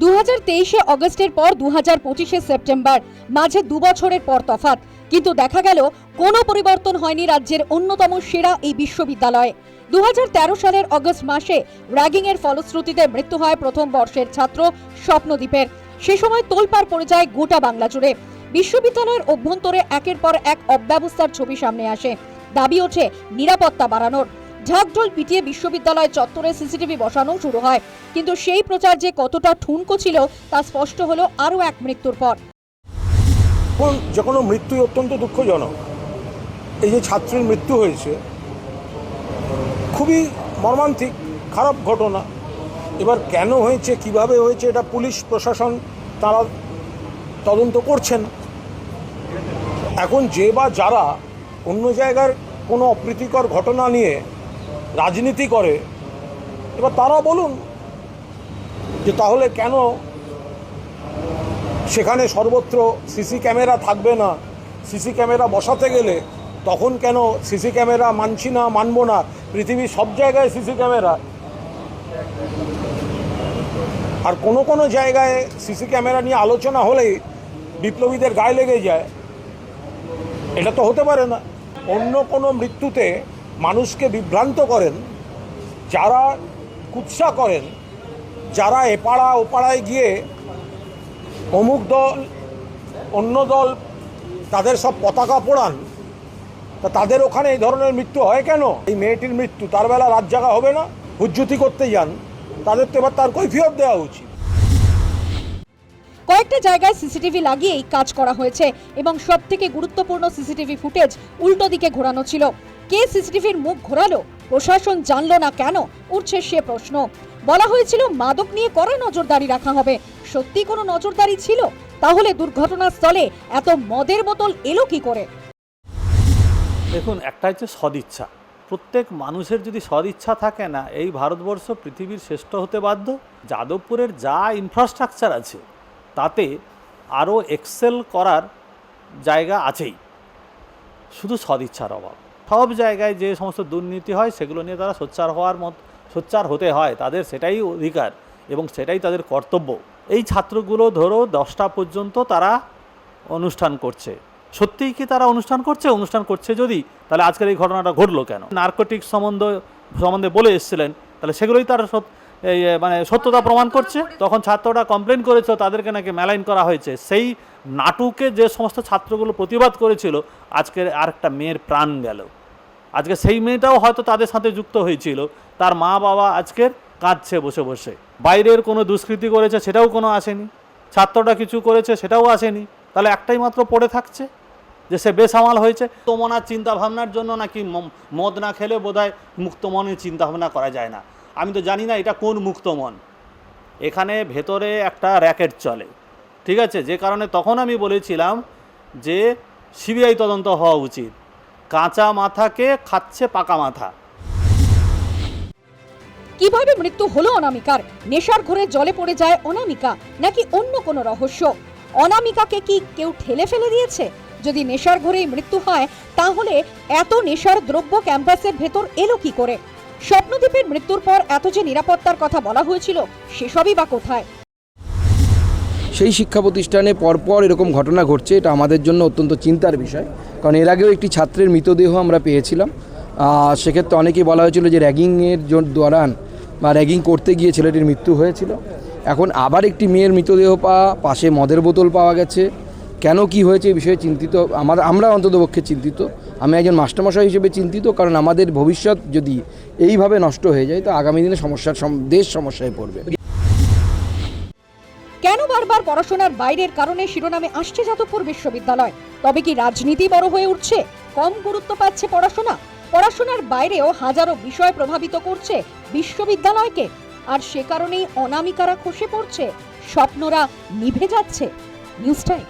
দু তেইশে অগস্টের পর দু পঁচিশে সেপ্টেম্বর, মাঝে দু বছরের পর তফাৎ। কিন্তু দেখা গেল, কোনো পরিবর্তন হয়নি রাজ্যের অন্যতম সেরা এই বিশ্ববিদ্যালয়ে। দুহাজার তেরো সালের অগস্ট মাসে র্যাগিংয়ের ফলশ্রুতিতে মৃত্যু হয় প্রথম বর্ষের ছাত্র স্বপ্নদ্বীপের সে সময় তোলপাড় পড়ে যায় গোটা বাংলা জুড়ে। বিশ্ববিদ্যালয়ের অভ্যন্তরে একের পর এক অব্যবস্থার ছবি সামনে আসে। দাবি ওঠে নিরাপত্তা বাড়ানোর। ঢাকঢোল পিটিয়ে বিশ্ববিদ্যালয় চত্বরে সিসিটিভি বসানো শুরু হয়। কিন্তু সেই প্রচার যে কতটা ঠুনকো ছিল, তা স্পষ্ট হলো আরও এক মৃত্যুর পর। যে কোনো মৃত্যুই অত্যন্ত দুঃখজনক। এই যে ছাত্রীর মৃত্যু হয়েছে, খুবই মর্মান্তিক, খারাপ ঘটনা। এবার কেন হয়েছে, কীভাবে হয়েছে, এটা পুলিশ, প্রশাসন, তারা তদন্ত করছেন। এখন যে বা যারা অন্য জায়গার কোনো অপ্রীতিকর ঘটনা নিয়ে রাজনীতি করে, এবার তারা বলুন যে তাহলে কেন সেখানে সর্বত্র সিসি ক্যামেরা থাকবে না? সিসি ক্যামেরা বসাতে গেলে তখন কেন সিসি ক্যামেরা মানছি না, মানবো না? পৃথিবীর সব জায়গায় সিসি ক্যামেরা। আর কোনো কোনো জায়গায় সিসি ক্যামেরা নিয়ে আলোচনা হলেই বিপ্লবীদের গায়ে লেগে যায়। এটা তো হতে পারে না। অন্য কোনো মৃত্যুতে মানুষকে বিভ্রান্ত করেন, যারা কুৎসা করেন, যারা এপাড়া ওপাড়ায় গিয়ে অমুক দল, অন্য দল তাদের সব পতাকা পোড়ান, তা তাদের ওখানে এই ধরনের মৃত্যু হয় কেন? এই মেয়েটির মৃত্যু, তার বেলা রাত জাগা হবে না? হুজ্জুতি করতে যান, তাদের তো এবার তার কৈফিয়ত দেওয়া উচিত। কয়েকটা জায়গায় সিসিটিভি লাগিয়েই কাজ করা হয়েছে এবং সব থেকে গুরুত্বপূর্ণ সিসিটিভি ফুটেজ উল্টো দিকে ঘোরানো ছিল। কে সিসিটিভির মুখ ঘোরালো? প্রশাসন জানলো না কেন? উঠছে সে প্রশ্ন। বলা হয়েছিল, মাদক নিয়ে কড়া নজরদারি রাখা হবে। সত্যি কোনো নজরদারি ছিল? তাহলে দুর্ঘটনাস্থলে এত মদের বোতল এলো কি করে? দেখুন একটা হচ্ছে সদিচ্ছা। প্রত্যেক মানুষের যদি সদিচ্ছা থাকে না, এই ভারতবর্ষ পৃথিবীর শ্রেষ্ঠ হতে বাধ্য? যাদবপুরের যা ইনফ্রাস্ট্রাকচার আছে, তাতে আরও এক্সেল করার জায়গা আছেই। শুধু সদিচ্ছার অভাব। সব জায়গায় যে সমস্ত দুর্নীতি হয়, সেগুলো নিয়ে তারা সোচ্চার হওয়ার মত, সোচ্চার হতে হয়। তাদের সেটাই অধিকার এবং সেটাই তাদের কর্তব্য। এই ছাত্রগুলো ধরো দশটা পর্যন্ত তারা অনুষ্ঠান করছে। সত্যিই কি তারা অনুষ্ঠান করছে? অনুষ্ঠান করছে যদি, তাহলে আজকের এই ঘটনাটা ঘটলো কেন? নার্কোটিক সম্বন্ধ, সম্বন্ধে বলে এসেছিলেন, তাহলে সেগুলোই তারা এই মানে সত্যতা প্রমাণ করছে। তখন ছাত্ররা কমপ্লেন করেছে, তাদেরকে নাকি মেলাইন করা হয়েছে। সেই নাটুকে যে সমস্ত ছাত্রগুলো প্রতিবাদ করেছিল, আজকের আরেকটা মেয়ের প্রাণ গেল। আজকে সেই মেয়েটাও হয়তো তাদের সাথে যুক্ত হয়েছিল। তার মা বাবা আজকের কাঁদছে বসে বসে। বাইরের কোনো দুষ্কৃতি করেছে সেটাও কোনো আসেনি। ছাত্রটা কিছু করেছে সেটাও আসেনি। তাহলে একটাই মাত্র পড়ে থাকছে যে সে বেসামাল হয়েছে। তোমনার চিন্তা ভাবনার জন্য নাকি মদ না খেলে বোধহয় মুক্ত মনে চিন্তা ভাবনা করা যায় না। আমি তো জানি না এটা কোন মুক্ত মন এখানে ভেতরে একটা র্যাকেট চলে। ঠিক আছে? যে কারণে তখন আমি বলেছিলাম যে সিবিআই তদন্ত হওয়া উচিত। কাঁচা মাথাকে খাচ্ছে পাকা মাথা। কীভাবে মৃত্যু হলো অনামিকার? নেশার ঘরে জলে পড়ে যায় অনামিকা, নাকি অন্য কোনো রহস্য? অনামিকাকে কি কেউ ঠেলে ফেলে দিয়েছে? যদি নেশার ঘরেই মৃত্যু হয়, তাহলে এত নেশার দ্রব্য ক্যাম্পাসের ভেতর এলো কি করে? স্বপ্নদ্বীপের মৃত্যুর পর এত যে নিরাপত্তার কথা বলা হয়েছিল, সেসবই বা কোথায়? সেই শিক্ষা প্রতিষ্ঠানে পরপর এরকম ঘটনা ঘটছে, এটা আমাদের জন্য অত্যন্ত চিন্তার বিষয়। কারণ এর আগেও একটি ছাত্রের মৃতদেহ আমরা পেয়েছিলাম। সেক্ষেত্রে অনেকেই বলা হয়েছিল যে র্যাগিংয়ের দৌরান বা র্যাগিং করতে গিয়ে ছেলেটির মৃত্যু হয়েছিল। এখন আবার একটি মেয়ের মৃতদেহ পাওয়া পাশে মদের বোতল পাওয়া গেছে। কেন কি হয়েছে এই বিষয়ে চিন্তিত? আমার, আমরা অন্ততপক্ষে চিন্তিত। আমি একজন মাস্টারমশাই হিসেবে চিন্তিত, কারণ আমাদের ভবিষ্যৎ যদি এইভাবে নষ্ট হয়ে যায়, তো আগামী দিনে সমস্যার সম- দেশ সমস্যায় পড়বে। কেন বারবার পড়াশোনার বাইরের কারণে শিরোনামে আসছে যাদবপুর বিশ্ববিদ্যালয়? তবে কি রাজনীতি বড় হয়ে উঠছে? কম গুরুত্ব পাচ্ছে পড়াশোনা? পড়াশোনার বাইরেও হাজারো বিষয় প্রভাবিত করছে বিশ্ববিদ্যালয়কে। আর সে কারণেই অনামিকারা খসে পড়ছে। স্বপ্নরা নিভে যাচ্ছে। News time.